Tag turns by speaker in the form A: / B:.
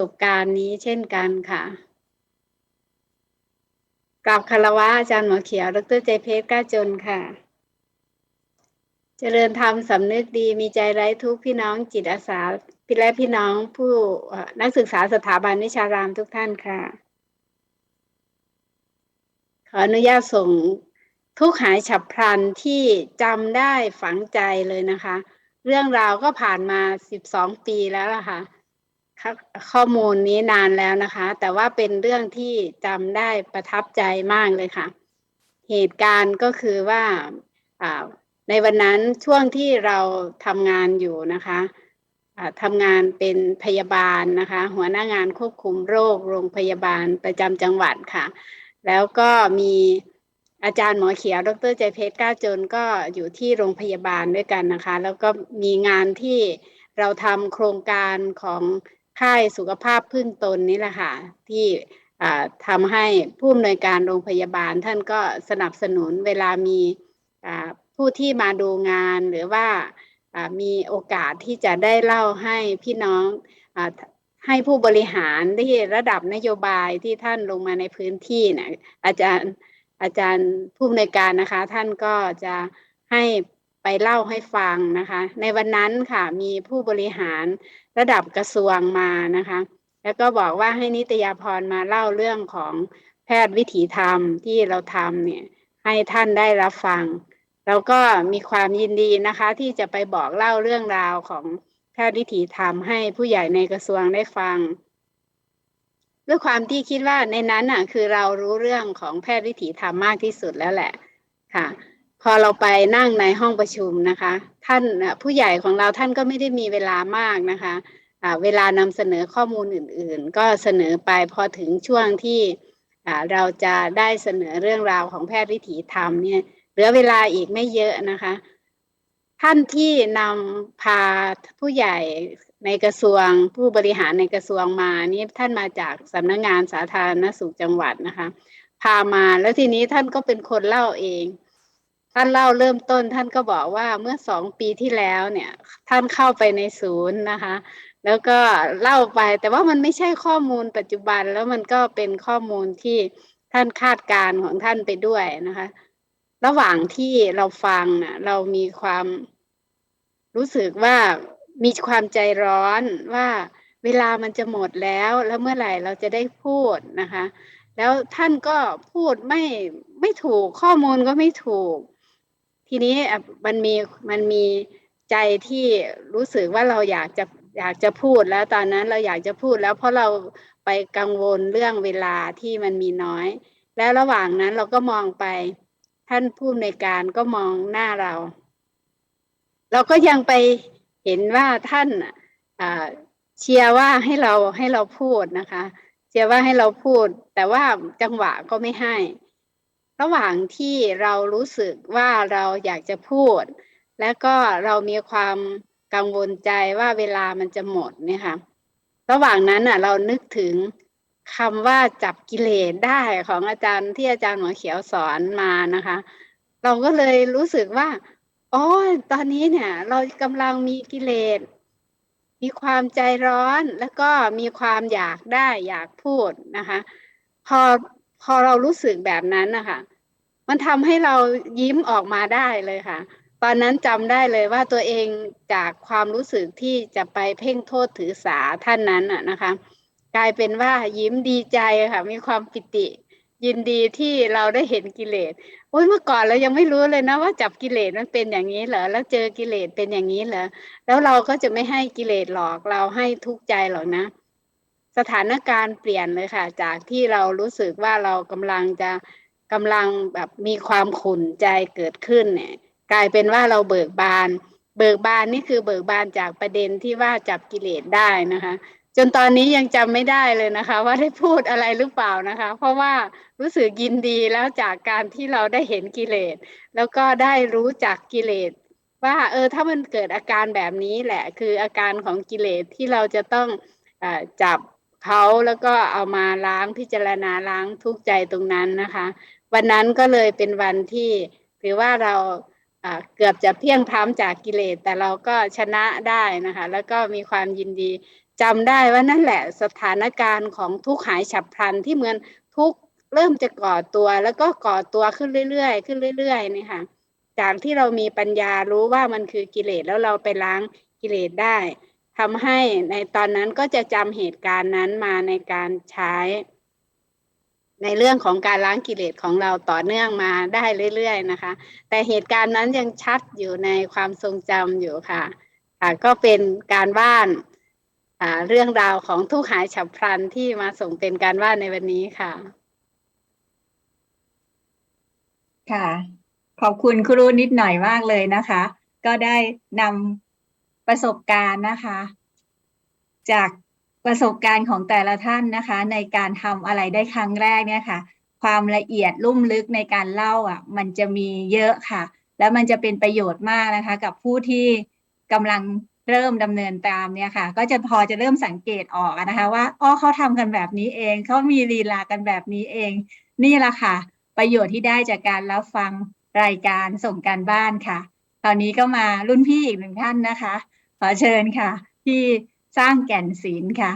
A: สบการณ์นี้เช่นกันค่ะกราบคารวะอาจารย์หมอเขียว ดรใจเพชรก้าจนค่ะ เจริญธรรมสำนึกดีมีใจไร้ทุกพี่น้องจิตอาสาพี่และพี่น้องผู้นักศึกษาสถาบันวิชารามทุกท่านค่ะ ขออนุญาตส่งทุกหายฉับพลันที่จำได้ฝังใจเลยนะคะ เรื่องราวก็ผ่านมาสิบสองปีแล้วล่ะค่ะ ข้อมูลนี้นานแล้วนะคะ แต่ว่าเป็นเรื่องที่จำได้ประทับใจมากเลยค่ะ เหตุการณ์ก็คือว่าในวันนั้นช่วงที่เราทำงานอยู่นะคะทำงานเป็นพยาบาลนะคะ หัวหน้างานควบคุมโรคโรงพยาบาลประจำจังหวัดค่ะ แล้วก็มีอาจารย์หมอเขียว ดรใจเพชรก้าจนก็อยู่ที่โรงพยาบาลด้วยกันนะคะ แล้วก็มีงานที่เราทำโครงการของ ค่ายสุขภาพพึ่งตนนี่แหละค่ะ ที่ทำให้ผู้อำนวยการโรงพยาบาลท่านก็สนับสนุนเวลามีผู้ที่มาดูงานหรือว่ามีโอกาสที่จะได้เล่าให้พี่น้องให้ผู้บริหารที่ระดับนโยบายที่ท่านลงมาในพื้นที่นะอาจารย์อาจารย์ผู้อำนวยการนะคะ ท่านก็จะให้ ไปเล่าให้ฟังนะคะ ในวันนั้นค่ะมีผู้บริหารระดับกระทรวงมานะคะ แล้วก็บอกว่าให้นิตยาพรมาเล่าเรื่องของแพทย์วิถีธรรมที่เราทำเนี่ยให้ท่านได้รับฟัง เราก็มีความยินดีนะคะ ที่จะไปบอกเล่าเรื่องราวของแพทย์วิถีธรรมให้ผู้ใหญ่ในกระทรวงได้ฟังด้วยความที่คิดว่าในนั้นน่ะคือเรารู้เรื่องของแพทย์วิถีธรรมมากที่สุดแล้วแหละค่ะ พอเราไปนั่งในห้องประชุมนะคะ ท่านผู้ใหญ่ของเราท่านก็ไม่ได้มีเวลามากนะคะเวลานำเสนอข้อมูลอื่น ๆ ก็เสนอไปพอถึงช่วงที่เราจะได้เสนอเรื่องราวของแพทย์วิถีธรรมเนี่ยเหลือเวลาอีกไม่เยอะนะคะ ท่านที่นำพาผู้ใหญ่ในกระทรวงผู้บริหารในกระทรวงมานี่ท่านมาจากสำนักงงานสาธารณสุขจังหวัดนะคะ พามาแล้วทีนี้ท่านก็เป็นคนเล่าเอง ท่านเล่าเริ่มต้นท่านก็บอกว่าเมื่อสองปีที่แล้วเนี่ย ท่านเข้าไปในศูนย์นะคะ แล้วก็เล่าไปแต่ว่ามันไม่ใช่ข้อมูลปัจจุบันแล้วมันก็เป็นข้อมูลที่ท่านคาดการของท่านไปด้วยนะคะ ระหว่างที่เราฟังนะเรามีความรู้สึกว่ามีความใจร้อนว่าเวลามันจะหมดแล้วแล้วเมื่อไหร่เราจะได้พูดนะคะ แล้วท่านก็พูดไม่ไม่ถูกข้อมูลก็ไม่ถูก ทีนี้มันมีมันมีใจที่รู้สึกว่าเราอยากจะอยากจะพูดแล้วตอนนั้นเราอยากจะพูดแล้วเพราะเราไปกังวลเรื่องเวลาที่มันมีน้อย แล้วระหว่างนั้นเราก็มองไป ท่านผู้ในการก็มองหน้าเรา เราก็ยังไปเห็นว่าท่านเชียร์ว่าให้เราให้เราพูดนะคะ เชียร์ว่าให้เราพูด แต่ว่าจังหวะก็ไม่ให้ ระหว่างที่เรารู้สึกว่าเราอยากจะพูด และก็เรามีความกังวลใจว่าเวลามันจะหมดเนี่ยค่ะระหว่างนั้นอะ เรานึกถึงคำว่าจับกิเลสได้ของอาจารย์ที่อาจารย์หมอเขียวสอนมานะคะ เราก็เลยรู้สึกว่าอ๋อตอนนี้เนี่ย เรากำลังมีกิเลสมีความใจร้อนแล้วก็มีความอยากได้อยากพูดนะคะ พอพอเรารู้สึกแบบนั้นนะคะ มันทำให้เรายิ้มออกมาได้เลยค่ะ ตอนนั้นจำได้เลยว่าตัวเองจากความรู้สึกที่จะไปเพ่งโทษถือสาท่านนั้นอะนะคะ กลายเป็นว่ายิ้มดีใจค่ะ มีความปิติ ยินดีที่เราได้เห็นกิเลสโอ้ยเมื่อก่อนเรายังไม่รู้เลยนะว่าจับกิเลสมันเป็นอย่างนี้เหรอแล้วเจอกิเลสเป็นอย่างนี้เหรอแล้วเราก็จะไม่ให้กิเลสหลอกเราให้ทุกข์ใจหรอกนะสถานการณ์เปลี่ยนเลยค่ะ จากที่เรารู้สึกว่าเรากำลังจะ กำลังแบบมีความขุ่นใจเกิดขึ้นเนี่ยกลายเป็นว่าเราเบิกบาน เบิกบานนี่คือเบิกบานจากประเด็นที่ว่าจับกิเลสได้นะคะ จนตอนนี้ยังจำไม่ได้เลยนะคะ ว่าได้พูดอะไรหรือเปล่านะคะ เพราะว่ารู้สึกยินดีแล้วจากการที่เราได้เห็นกิเลส แล้วก็ได้รู้จักกิเลส ว่าเออถ้ามันเกิดอาการแบบนี้แหละ คืออาการของกิเลสที่เราจะต้องอจับเขาแล้วก็เอามาล้างพิจารณาล้างทุกใจตรงนั้นนะคะ วันนั้นก็เลยเป็นวันที่ถือว่าเราเกือบจะเพียงพ้ำจากกิเลส แต่เราก็ชนะได้นะคะ แล้วก็มีความยินดีจำได้ว่านั่นแหละสถานการณ์ของทุกข์หายฉับพลันที่เหมือนทุกเริ่มจะก่อตัวแล้วก็ก่อตัวขึ้นเรื่อยๆ ขึ้นเรื่อยๆนี่ค่ะจากที่เรามีปัญญารู้ว่ามันคือกิเลสแล้วเราไปล้างกิเลสได้ทำให้ในตอนนั้นก็จะจำเหตุการณ์นั้นมาในการใช้ ในเรื่องของการล้างกิเลสของเราต่อเนื่องมาได้เรื่อยๆนะคะ แต่เหตุการณ์นั้นยังชัดอยู่ในความทรงจำอยู่ค่ะค่ะก็เป็นการบ้านเรื่องราวของทุกข์หายฉับพลันที่มาส่งเป็นการบ้านในวันนี้ค่ะ
B: ค่ะ ขอบคุณครูนิดหน่อยมากเลยนะคะ ก็ได้นำประสบการณ์นะคะ จาก ประสบการณ์ของแต่ละท่านนะคะ ในการทำอะไรได้ครั้งแรกเนี่ยค่ะ ความละเอียดลุ่มลึกในการเล่าอะ มันจะมีเยอะค่ะ แล้วมันจะเป็นประโยชน์มากนะคะ กับผู้ที่กำลังเริ่มดำเนินตามเนี่ยค่ะ ก็จะพอจะเริ่มสังเกตออกนะคะ ว่าอ๋อเขาทำกันแบบนี้เองเขามีลีลากันแบบนี้เอง นี่แหละค่ะ ประโยชน์ที่ได้จากการรับฟังรายการส่งการบ้านค่ะ ตอนนี้ก็มารุ่นพี่อีกหนึ่งท่านนะคะ ขอเชิญค่ะที่ สร้างแก่นศีลค่ะ